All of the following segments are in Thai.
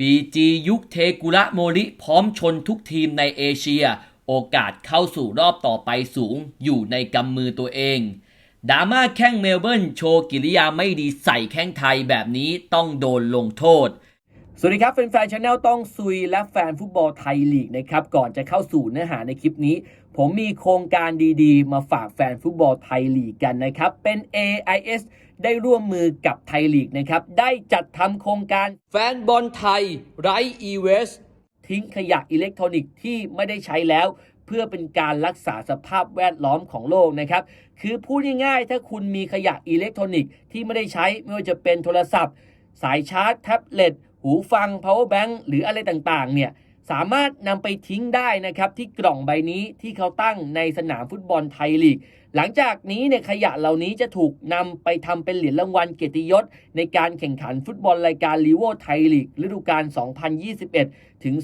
BG ยุคเทกุระโมริพร้อมชนทุกทีมในเอเชีย โอกาสเข้าสู่รอบต่อไปสูงอยู่ในกำมือตัวเองดราม่าแข้งเมลเบิร์นโชว์กิริยาไม่ดีใส่แข้งไทยแบบนี้ต้องโดนลงโทษ สวัสดีครับแฟนๆชาแนลต้องซุยและแฟนฟุตบอลไทยลีกนะครับ ก่อนจะเข้าสู่เนื้อหาในคลิปนี้ ผมมีโครงการดีๆ มาฝากแฟนฟุตบอลไทยลีกกันนะครับ เป็น AIS ได้ร่วมมือกับไทยลีกนะครับ ได้จัดทำโครงการแฟนบอลไทยไรอีเวสทิ้งขยะอิเล็กทรอนิกส์ที่ไม่ได้ใช้แล้ว เพื่อเป็นการรักษาสภาพแวดล้อมของโลกนะครับ คือพูดง่ายๆถ้าคุณมีขยะอิเล็กทรอนิกส์ที่ไม่ได้ใช้ไม่ว่าจะเป็นโทรศัพท์ สายชาร์จ แท็บเล็ตหูฟัง power bank หรืออะไรต่างๆเนี่ย สามารถนำไปทิ้งได้นะครับที่กล่องใบนี้ที่เขาตั้งในสนามฟุตบอลไทยลีก หลังจากนี้เนี่ยขยะเหล่านี้จะถูกนำไปทำเป็นเหรียญรางวัลเกียรติยศ ในการแข่งขันฟุตบอลรายการลีโวไทยลีกฤดูกาล 2021 ถึง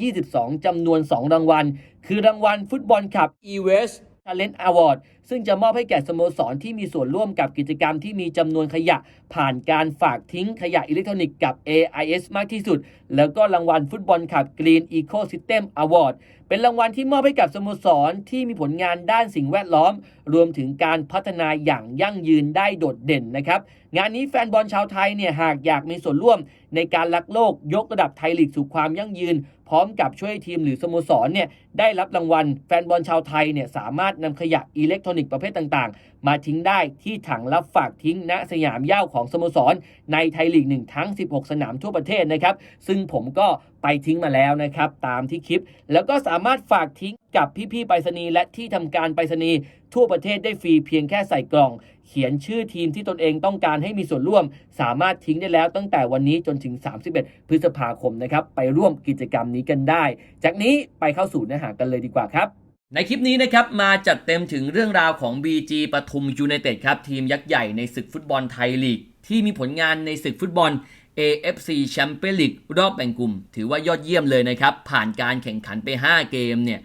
2022จำนวน 2 รางวัล คือรางวัลฟุตบอลคัพ e w e s Talent Award ซึ่งจะมอบให้แก่สโมสรที่มีส่วนร่วมกับกิจกรรมที่มีจำนวนขยะ ผ่านการฝากทิ้งขยะอิเล็กทรอนิกส์กับ AIS มากที่สุด แล้วก็รางวัลฟุตบอลคัพ Green Ecosystem Award เป็นรางวัลที่มอบให้กับสโมสรที่มีผลงานด้านสิ่งแวดล้อม รวมถึงการพัฒนาอย่างยั่งยืนได้โดดเด่นนะครับ งานนี้แฟนบอลชาวไทยเนี่ยหากอยากมีส่วนร่วม ในการรักโลกยกระดับไทยลีกสู่ความยั่งยืน พร้อมกับช่วยทีมหรือสโมสรเนี่ยได้รับรางวัล แฟนบอลชาวไทยเนี่ยสามารถนำขยะอิเล็กทรอนิกส์อีกประเภทต่างๆ มาทิ้งได้ที่ถังรับฝากทิ้งณสยามย่าวของสโมสร ในไทยลีกหนึ่งทั้ง 16 สนามทั่วประเทศนะครับ ซึ่งผมก็ไปทิ้งมาแล้วนะครับ ตามที่คลิป แล้วก็สามารถฝากทิ้งกับพี่ๆไปรษณีย์และที่ทำการไปรษณีย์ทั่วประเทศได้ฟรีเพียงแค่ใส่กล่อง เขียนชื่อทีมที่ตนเองต้องการให้มีส่วนร่วม สามารถทิ้งได้แล้วตั้งแต่วันนี้จนถึง 31 พฤษภาคมนะครับ ไปร่วมกิจกรรมนี้กันได้ จากนี้ไปเข้าสู่เนื้อหากันเลยดีกว่าครับ ในคลิปนี้นะครับมาจัดเต็มถึงเรื่องราวของ BG ปทุมยูไนเต็ดครับ ทีมยักษ์ใหญ่ในศึกฟุตบอลไทยลีก ที่มีผลงานในศึกฟุตบอล AFC Champions League รอบแบ่งกลุ่ม ถือว่ายอดเยี่ยมเลยนะครับ ผ่านการแข่งขันไป 5 เกมเนี่ย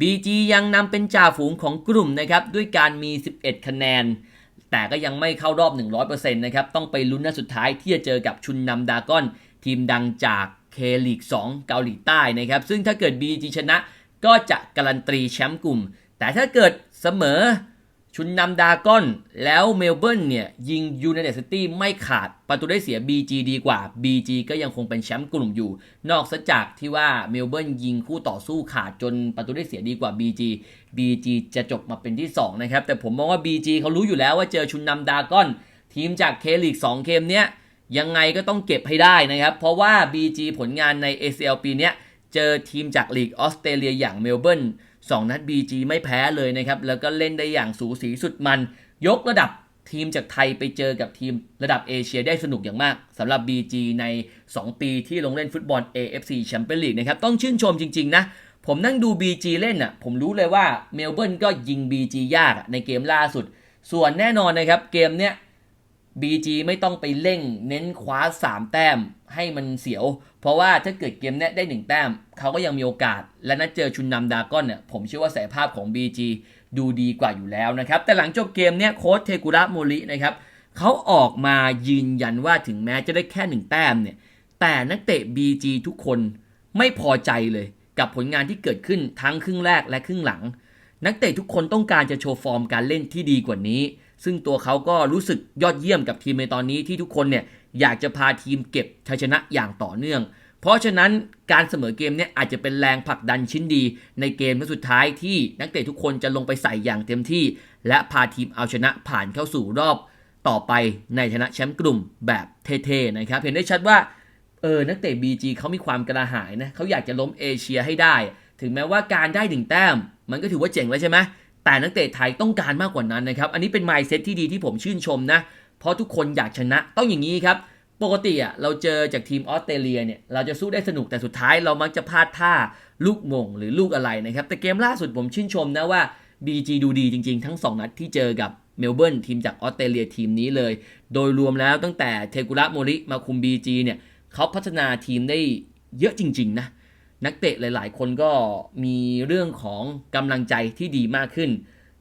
BG ยังนำเป็นจ่าฝูงของกลุ่มนะครับ ด้วยการมี 11 คะแนน แต่ก็ยังไม่เข้ารอบ 100%นะครับต้องไปลุ้นนัดสุดท้ายที่จะเจอกับชุนนำดากอน ทีมดังจากเคลีก2เกาหลีใต้นะครับซึ่งถ้าเกิด BG ชนะ ก็จะการันตีแชมป์กลุ่ม แต่ถ้าเกิดเสมอชุนนำดากอน แล้วเมลเบิร์นเนี่ย ยิงยูไนเต็ดซิตี้ไม่ขาดประตูได้เสีย BG ดีกว่า BG ก็ยังคงเป็นแชมป์กลุ่มอยู่ นอกจากที่ว่าเมลเบิร์นยิงคู่ต่อสู้ขาดจนประตูได้เสียดีกว่า BG BG จะจบมาเป็นที่ 2 นะครับ แต่ผมมองว่า BG เขารู้อยู่แล้วว่าเจอชุนนำดากอน ทีมจากเคลีก2เกมเนี้ยยังไงก็ต้องเก็บให้ได้นะครับ เพราะว่า BG ผลงานใน ACL ปีเนี้ย เจอทีมจากลีกออสเตรเลียอย่างเมลเบิร์น2นัด BG ไม่แพ้เลยนะครับ แล้วก็เล่นได้อย่างสูสีสุดมัน ยกระดับทีมจากไทยไปเจอกับทีมระดับเอเชียได้สนุกอย่างมากสำหรับ BG ใน 2 ปีที่ลงเล่นฟุตบอล AFC Champions League นะครับ ต้องชื่นชมจริง ๆ นะ ผมนั่งดู BG เล่นอะ ผมรู้เลยว่าเมลเบิร์นก็ยิง BG ยากในเกมล่าสุด ส่วนแน่นอนนะครับ เกมเนี้ย BG ไม่ต้องไปเร่งเน้นคว้า 3 แต้มให้มันเสียว เพราะว่าถ้าเกิดเกมนี้ได้ 1 แต้ม เขาก็ยังมีโอกาส และนัดเจอชุนนำดากอนเนี่ยผมเชื่อว่าศักยภาพของ BG ดูดีกว่าอยู่แล้วนะครับ แต่หลังจบเกมเนี้ยโค้ชเทกุระโมรินะครับเขาออกมายืนยันว่าถึงแม้จะได้แค่ 1 แต้มเนี่ยแต่นักเตะ BG ทุกคนไม่พอใจเลยกับผลงานที่เกิดขึ้นทั้งครึ่งแรกและครึ่งหลัง นักเตะทุกคนต้องการจะโชว์ฟอร์มการเล่นที่ดีกว่านี้ ซึ่งตัวเขาก็รู้สึกยอดเยี่ยมกับทีมในตอนนี้ที่ทุกคนเนี่ยอยากจะพาทีมเก็บชัยชนะอย่างต่อเนื่อง เพราะฉะนั้นการเสมอเกมเนี่ยอาจจะเป็นแรงผลักดันชิ้นดี ในเกมนัดสุดท้ายที่นักเตะทุกคนจะลงไปใส่อย่างเต็มที่ และพาทีมเอาชนะผ่านเข้าสู่รอบต่อไปในชนะแชมป์กลุ่มแบบเท่ๆนะครับ เห็นได้ชัดว่าเออนักเตะ BG เขามีความกระหายนะเขาอยากจะล้มเอเชียให้ได้ ถึงแม้ว่าการได้หนึ่งแต้ม มันก็ถือว่าเจ๋งแล้วใช่ไหม แต่นักเตะไทยต้องการมากกว่านั้นนะครับ อันนี้เป็น mindset ที่ดีที่ผมชื่นชมนะ เพราะทุกคนอยากชนะต้องอย่างนี้ครับ ปกติอะเราเจอจากทีมออสเตรเลียเนี่ยเราจะสู้ได้สนุกแต่สุดท้ายเรามักจะพลาดท่าลูกมงหรือลูกอะไรนะครับ แต่เกมล่าสุดผมชื่นชมนะว่า BG ดูดีจริง ๆ ทั้ง 2 นัดที่เจอกับเมลเบิร์นทีมจากออสเตรเลียทีมนี้เลย โดยรวมแล้วตั้งแต่เทกุระโมริมาคุม BG เนี่ยเขาพัฒนาทีมได้เยอะจริง ๆ นะ นักเตะหลาย ๆ คนก็มีเรื่องของกำลังใจที่ดีมากขึ้น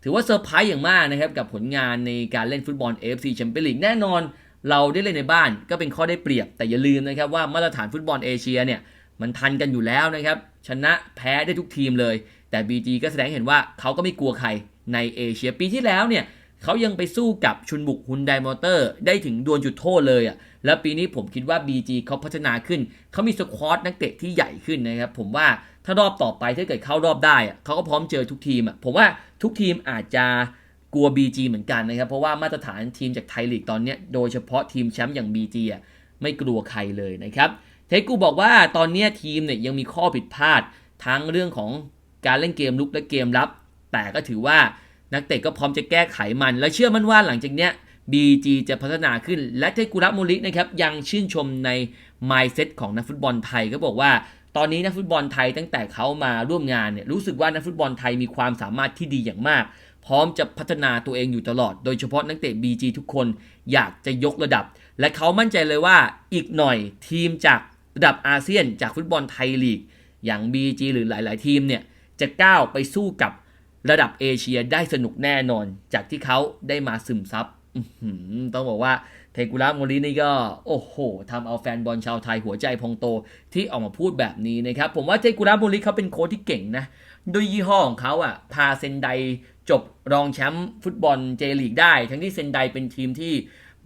ถือว่าเซอร์ไพรส์อย่างมากนะครับ กับผลงานในการเล่นฟุตบอล AFC Champions League แน่นอน เราได้เล่นในบ้านก็เป็นข้อได้เปรียบ แต่อย่าลืมนะครับว่ามาตรฐานฟุตบอลเอเชียเนี่ยมันทันกันอยู่แล้วนะครับ ชนะแพ้ได้ทุกทีมเลย แต่ BG ก็แสดงเห็นว่าเขาก็ไม่กลัวใครในเอเชียปีที่แล้วเนี่ย เขายังไปสู้กับชุนบุกฮุนไดมอเตอร์ได้ถึงดวลจุดโทษเลยอะ่ะ แล้วปีนี้ผมคิดว่า BG เขาพัฒนาขึ้น เขามีสควอตนักเตะที่ใหญ่ขึ้นนะครับ ผมว่าถ้ารอบต่อไปถ้าเกิดเข้ารอบได้อะเขาก็พร้อมเจอทุกทีมอะ่ะ ผมว่าทุกทีมอาจจะกลัว BG เหมือนกันนะครับ เพราะว่ามาตรฐานทีมจากไทยลีกตอนนี้โดยเฉพาะทีมแชมป์อย่าง BG อะไม่กลัวใครเลยนะครับ เทกูบอกว่าตอนนี้ทีมเนี่ยยังมีข้อผิดพลาดทั้งเรื่องของการเล่นเกมลุกและเกมรับ แต่ก็ถือว่า นักเตะก็พร้อมจะแก้ไขมัน และเชื่อมั่นว่าหลังจากเนี้ย BG จะพัฒนาขึ้น และเทกุระโมรินะครับยังชื่นชมใน mindset ของนักฟุตบอลไทยก็บอกว่าตอนนี้นักฟุตบอลไทยตั้งแต่เขามาร่วมงานเนี่ยรู้สึกว่านักฟุตบอลไทยมีความสามารถที่ดีอย่างมาก พร้อมจะพัฒนาตัวเองอยู่ตลอด โดยเฉพาะนักเตะ BG ทุกคนอยากจะยกระดับ และเขามั่นใจเลยว่าอีกหน่อยทีมจากระดับอาเซียน จากฟุตบอลไทยลีก อย่าง BG หรือหลาย ๆ ทีมเนี่ยจะก้าวไปสู้กับ ระดับเอเชียได้สนุกแน่นอน จากที่เขาได้มาซึมซับต้องบอกว่าเทกุระโมรินี่ก็ โอ้โหทำเอาแฟนบอลชาวไทยหัวใจพองโตที่ออกมาพูดแบบนี้นะครับ ผมว่าเทกุระโมริเขาเป็นโค้ชที่เก่งนะด้วยยี่ห้อของเขาอะพาเซนไดจบรองแชมป์ฟุตบอลเจลีกได้ ทั้งที่เซนไดเป็นทีมที่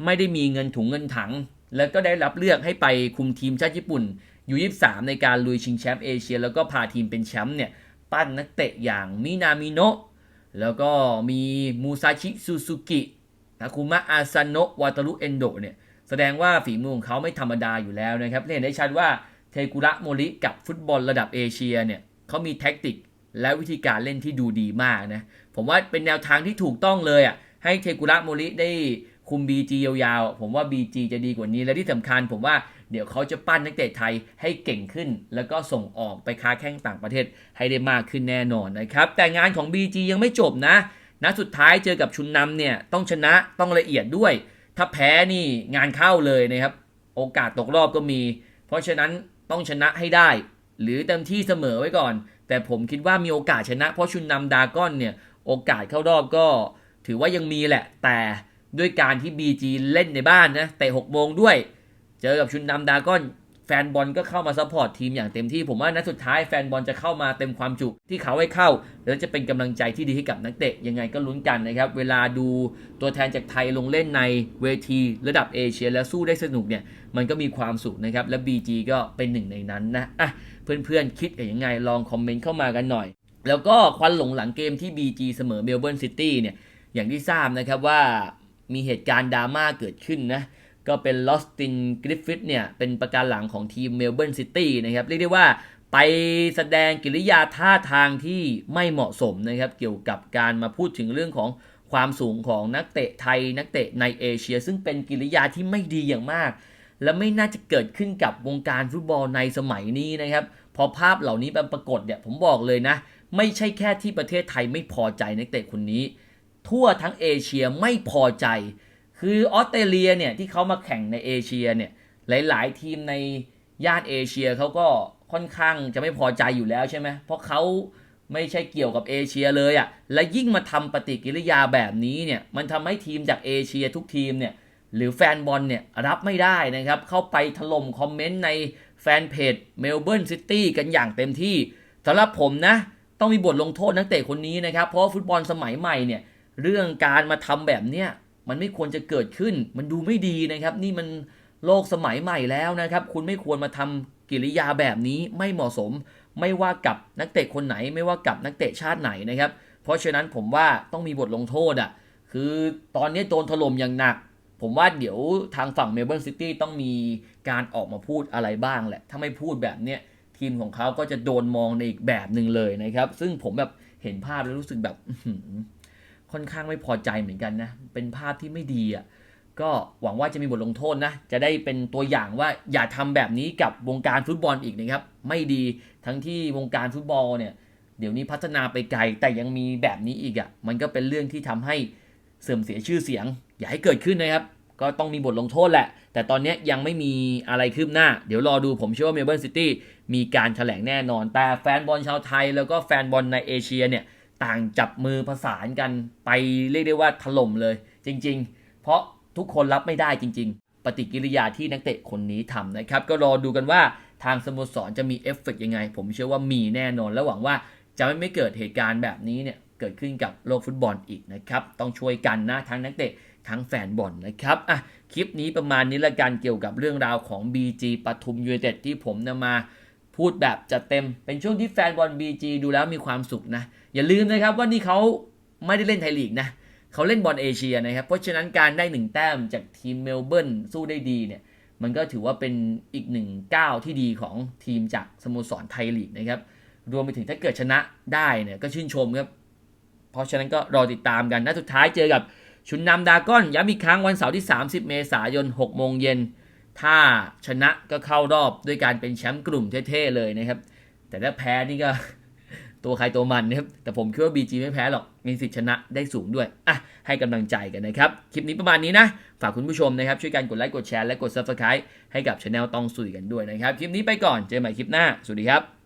ไม่ได้มีเงินถุงเงินถัง แล้วก็ได้รับเลือกให้ไปคุมทีมชาติญี่ปุ่นยู23ในการลุยชิงแชมป์เอเชีย แล้วก็พาทีมเป็นแชมป์เนี่ย ปั้นนักเตะอย่างมินามิโนะแล้วก็มีมูซาชิซูซูกิทาคุมะอาซาโนะวาตารุเอนโดเนี่ยแสดงว่าฝีมือของเขาไม่ธรรมดาอยู่แล้วนะครับเห็นได้ชัดว่าเทกุระโมริกับฟุตบอลระดับเอเชียเนี่ยเขามีแท็กติกและวิธีการเล่นที่ดูดีมากนะ ผมว่าเป็นแนวทางที่ถูกต้องเลยอะให้เทกุระโมริได้ คุม BG ยาวๆ ผมว่า BG จะดีกว่านี้ และที่สำคัญผมว่าเดี๋ยวเขาจะปั้นนักเตะไทยให้เก่งขึ้น แล้วก็ส่งออกไปค้าแข่งต่างประเทศให้ได้มากขึ้นแน่นอนนะครับ แต่งานของ BG ยังไม่จบนะนัดสุดท้ายเจอกับชุนนำเนี่ยต้องชนะต้องละเอียดด้วย ถ้าแพ้นี่งานเข้าเลยนะครับ โอกาสตกรอบก็มี เพราะฉะนั้นต้องชนะให้ได้ หรือเต็มที่เสมอไว้ก่อน แต่ผมคิดว่ามีโอกาสชนะ เพราะชุนนำดากอนเนี่ยโอกาสเข้ารอบก็ ถือว่ายังมีแหละ แต่ ด้วยการที่ BG เล่นในบ้านนะแต่6โมงด้วย เจอกับชุนนำดากอนแฟนบอลก็เข้ามาซัพพอร์ตทีมอย่างเต็มที่ ผมว่านัดสุดท้ายแฟนบอลจะเข้ามาเต็มความจุที่เขาให้เข้า แล้วจะเป็นกำลังใจที่ดีให้กับนักเตะ ยังไงก็ลุ้นกันนะครับ เวลาดูตัวแทนจากไทยลงเล่นในเวที ระดับเอเชียแล้วสู้ได้สนุกเนี่ย มันก็มีความสุขนะครับ และ BG ก็เป็นหนึ่งในนั้นนะอะเพื่อนๆคิดกันยังไงลองคอมเมนต์เข้ามากันหน่อย แล้วก็ควันหลงหลังเกมที่ BG เสมอเมลเบิร์นซิตี้เนี่ยอย่างที่ทราบนะครับว่า มีเหตุการณ์ดราม่าเกิดขึ้นนะ ก็เป็นลอสตินกริฟฟิธเนี่ย เป็นประการหลังของทีมเมลเบิร์นซิตี้นะครับ เรียกได้ว่าไปแสดงกิริยาท่าทางที่ไม่เหมาะสมนะครับ เกี่ยวกับการมาพูดถึงเรื่องของความสูงของนักเตะไทยนักเตะในเอเชีย ซึ่งเป็นกิริยาที่ไม่ดีอย่างมาก และไม่น่าจะเกิดขึ้นกับวงการฟุตบอลในสมัยนี้นะครับ พอภาพเหล่านี้ปรากฏเนี่ยผมบอกเลยนะ ไม่ใช่แค่ที่ประเทศไทยไม่พอใจนักเตะคนนี้ ทั่วทั้งเอเชียไม่พอใจ คือออสเตรเลียเนี่ยที่เขามาแข่งในเอเชียเนี่ยหลาย ๆ ทีมในย่านเอเชียเขาก็ค่อนข้างจะไม่พอใจอยู่แล้วใช่ไหมเพราะเขาไม่ใช่เกี่ยวกับเอเชียเลยอะ่ะ และยิ่งมาทำปฏิกิริยาแบบนี้เนี่ย มันทำให้ทีมจากเอเชียทุกทีมเนี่ย หรือแฟนบอลเนี่ยรับไม่ได้นะครับ เข้าไปถล่มคอมเมนต์ในแฟนเพจเมลเบิร์นซิตี้กันอย่างเต็มที่สำหรับผมนะ ต้องมีบทลงโทษนักเตะคนนี้นะครับ เพราะฟุตบอลสมัยใหม่เนี่ย เรื่องการมาทำแบบเนี้ยมันไม่ควรจะเกิดขึ้น มันดูไม่ดีนะครับ นี่มันโลกสมัยใหม่แล้วนะครับ คุณไม่ควรมาทำกิริยาแบบนี้ไม่เหมาะสม ไม่ว่ากับนักเตะคนไหน ไม่ว่ากับนักเตะชาติไหนนะครับ เพราะฉะนั้นผมว่าต้องมีบทลงโทษอะ คือตอนนี้โดนถล่มอย่างหนัก ผมว่าเดี๋ยวทางฝั่งเมลเบิร์นซิตี้ต้องมีการออกมาพูดอะไรบ้างแหละ ถ้าไม่พูดแบบเนี้ยทีมของเขาก็จะโดนมองในอีกแบบหนึ่งเลยนะครับ ซึ่งผมแบบเห็นภาพแล้วรู้สึกแบบ ค่อนข้างไม่พอใจเหมือนกันนะ เป็นภาพที่ไม่ดีอะก็หวังว่าจะมีบทลงโทษนะ จะได้เป็นตัวอย่างว่าอย่าทำแบบนี้กับวงการฟุตบอลอีกนะครับ ไม่ดีทั้งที่วงการฟุตบอลเนี่ย เดี๋ยวนี้พัฒนาไปไกล แต่ยังมีแบบนี้อีกอะ มันก็เป็นเรื่องที่ทำให้เสื่อมเสียชื่อเสียง อย่าให้เกิดขึ้นนะครับ ก็ต้องมีบทลงโทษแหละ แต่ตอนนี้ยังไม่มีอะไรคืบหน้า เดี๋ยวรอดูผมเชื่อว่าเมลเบิร์นซิตี้มีการแถลงแน่นอน แต่แฟนบอลชาวไทยแล้วก็แฟนบอลในเอเชียเนี่ย ต่างจับมือประสานกันไปเรียกได้ว่าถล่มเลย จริง ๆ เพราะทุกคนรับไม่ได้จริง ๆ ปฏิกิริยาที่นักเตะคนนี้ทำนะครับ ก็รอดูกันว่าทางสโมสรจะมีเอฟเฟกต์ยังไง ผมเชื่อว่ามีแน่นอนและหวังว่าจะไม่เกิดเหตุการณ์แบบนี้เนี่ยเกิดขึ้นกับโลกฟุตบอลอีกนะครับ ต้องช่วยกันนะทั้งนักเตะทั้งแฟนบอลนะครับอะคลิปนี้ประมาณนี้ละกันเกี่ยวกับเรื่องราวของ BG ปทุมยู i นเต็ดที่ผมนำมา พูดแบบจัดเต็มเป็นช่วงที่แฟนบอล BG ดูแล้วมีความสุขนะ อย่าลืมนะครับว่านี่เขาไม่ได้เล่นไทยลีกนะเขาเล่นบอลเอเชียนะครับ เพราะฉะนั้นการได้หนึ่งแต้มจากทีมเมลเบิร์นสู้ได้ดีเนี่ยมันก็ถือว่าเป็นอีกหนึ่งก้าวที่ดีของทีมจากสโมสรไทยลีกนะครับรวมไปถึงถ้าเกิดชนะได้เนี่ยก็ชื่นชมครับเพราะฉะนั้นก็รอติดตามกันนัดสุดท้ายเจอกับชุนนำดาก้อนย้ำอีกครั้งวันเสาร์ที่ 30 เมษายน 6 โมงเย็น ถ้าชนะก็เข้ารอบด้วยการเป็นแชมป์กลุ่มเท่ๆเลยนะครับ แต่ถ้าแพ้นี่ก็ตัวใครตัวมันนะครับ แต่ผมคิดว่า BG ไม่แพ้หรอก มีสิทธิชนะได้สูงด้วย อะ ให้กำลังใจกันนะครับ คลิปนี้ประมาณนี้นะ ฝากคุณผู้ชมนะครับ ช่วยกันกดไลค์ กดแชร์ และกด Subscribe ให้กับช anel ตองสุยกันด้วยนะครับ คลิปนี้ไปก่อน เจอกันใหม่คลิปหน้า สวัสดีครับ